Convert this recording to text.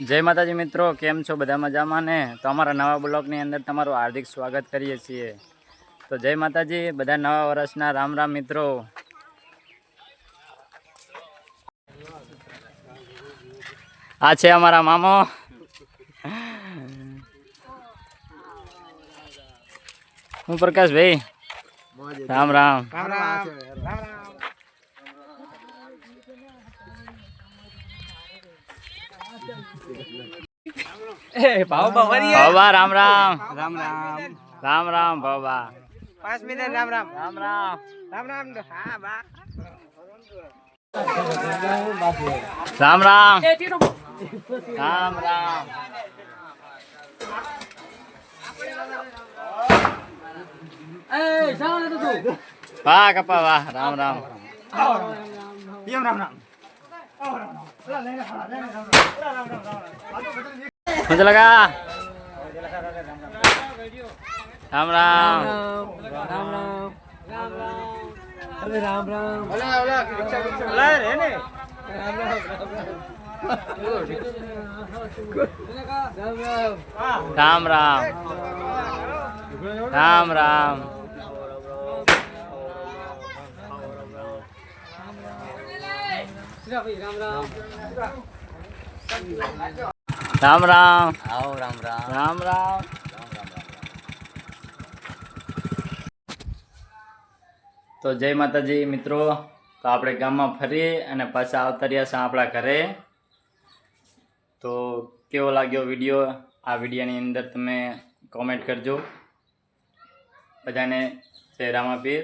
જય માતાજી મિત્રો, કેમ છો બધા મજામાં ને? તો અમારા નવા બ્લોગની અંદર તમારું હાર્દિક સ્વાગત કરીએ છીએ. તો જય માતાજી, બધા નવા વર્ષના રામ રામ મિત્રો. આ છે અમારા મામો. હું પ્રકાશભાઈ? રામ રામ. રામ રામ. રામ રામ. રામ રામ. રામ ભાવબા પાંચ મિનિટ રામ રામ. રામ રામ. રામ રામ. હા બા. રામ રામ. રામ રામ. વાહ કપા વાહ. રામ રામ. રામ રામ રામ. મજલગા રામ રામ રામ રામ રામ રામ અરે રામ રામ ઓલા ઓલા રિક્ષા રિક્ષા ઓલા રે ને રામ રામ રામ રામ રામ રામ રામ રામ રામ રામ. આવો રામ રામ. રામ રામ. તો જય માતાજી મિત્રો. તો આપણે ગામમાં ફરીએ અને પાછા આવતા રહ્યા છે આપણા ઘરે. તો કેવો લાગ્યો વીડિયો? આ વિડીયોની અંદર તમે કોમેન્ટ કરજો. બધાને જય રામાપીર.